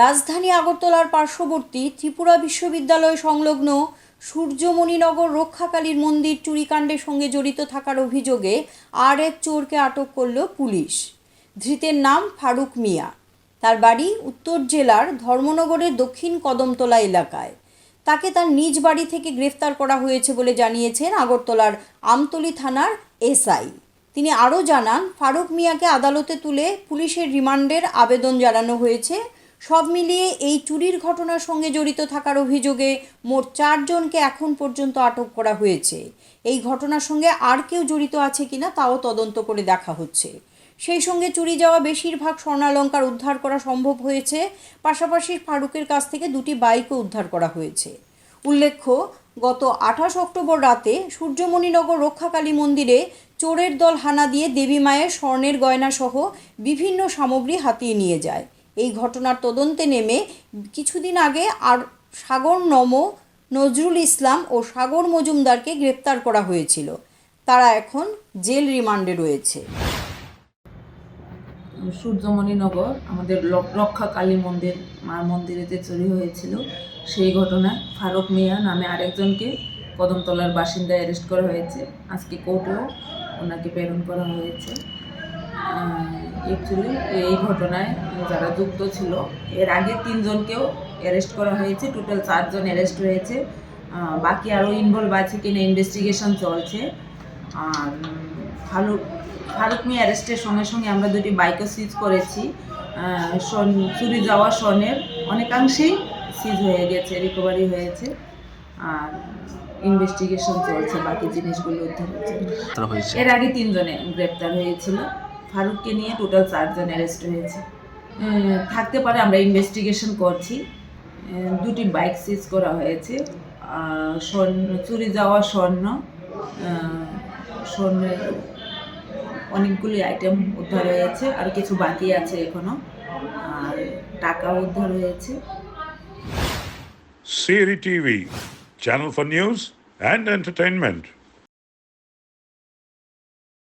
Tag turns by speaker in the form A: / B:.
A: রাজধানী আগরতলার পার্শ্ববর্তী ত্রিপুরা বিশ্ববিদ্যালয় সংলগ্ন সূর্যমণিনগর রক্ষাকালীর মন্দির চুরিকাণ্ডের সঙ্গে জড়িত থাকার অভিযোগে আর এক চোরকে আটক করল পুলিশ। ধৃতের নাম ফারুক মিয়া। তার বাড়ি উত্তর জেলার ধর্মনগরের দক্ষিণ কদমতলা এলাকায়। তাকে তার নিজ বাড়ি থেকে গ্রেফতার করা হয়েছে বলে জানিয়েছেন আগরতলার আমতলী থানার এসআই। তিনি আরও জানান, ফারুক মিয়াকে আদালতে তুলে পুলিশের রিমান্ডের আবেদন জানানো হয়েছে। সব মিলিয়ে এই চুরির ঘটনার সঙ্গে জড়িত থাকার অভিযোগে মোট চারজনকে এখন পর্যন্ত আটক করা হয়েছে। এই ঘটনার সঙ্গে আর কেউ জড়িত আছে কিনা তাও তদন্ত করে দেখা হচ্ছে। সেই সঙ্গে চুরি যাওয়া বেশিরভাগ স্বর্ণালঙ্কার উদ্ধার করা সম্ভব হয়েছে। পাশাপাশি ফারুকের কাছ থেকে দুটি বাইকও উদ্ধার করা হয়েছে। উল্লেখ্য, গত আঠাশ অক্টোবর রাতে সূর্যমণিনগর রক্ষাকালী মন্দিরে চোরের দল হানা দিয়ে দেবী মায়ের স্বর্ণের গয়না সহ বিভিন্ন সামগ্রী হাতিয়ে নিয়ে যায়। এই ঘটনার তদন্তে নেমে কিছুদিন আগে আর সাগর নম নজরুল ইসলাম ও সাগর মজুমদারকে গ্রেপ্তার করা হয়েছিল। তারা এখন জেল রিমান্ডে রয়েছে।
B: সূর্যমণিনগর আমাদের রক্ষা কালী মন্দির মার মন্দিরে যে চুরি হয়েছিল। সেই ঘটনায় ফারুক মিয়া নামে আরেকজনকে কদমতলার বাসিন্দায় অ্যারেস্ট করা হয়েছে। আজকে কোর্টেও ওনাকে প্রেরণ করা হয়েছে। অ্যাকচুয়ালি এই ঘটনায় যারা যুক্ত ছিল এর আগে তিনজনকেও অ্যারেস্ট করা হয়েছে। টোটাল চারজন অ্যারেস্ট হয়েছে। বাকি আরও ইনভলভ আছে কিনা ইনভেস্টিগেশন চলছে। আর ফারুক ফারুক মিয়া অ্যারেস্টের সঙ্গে সঙ্গে আমরা দুটি বাইকও সিজ করেছি। চুরি যাওয়া স্বর্ণের অনেকাংশেই সিজ হয়ে গেছে রিকভারি হয়েছে। আর ইনভেস্টিগেশন চলছে বাকি জিনিসগুলো উদ্ধারের জন্য
C: হয়েছে।
B: এর আগে তিনজনে গ্রেপ্তার হয়েছিল। ফারুককে নিয়ে টোটাল চারজন অ্যারেস্ট হয়েছে। থাকতে পারে আমরা ইনভেস্টিগেশন করছি। দুটি বাইক সিজ করা হয়েছে। স্বর্ণ, চুরি যাওয়া স্বর্ণ স্বর্ণের অনেকগুলি আইটেম উদ্ধার হয়েছে, আর কিছু বাকি আছে এখনও। আর টাকা উদ্ধার হয়েছে।
D: Siri TV channel for news and entertainment.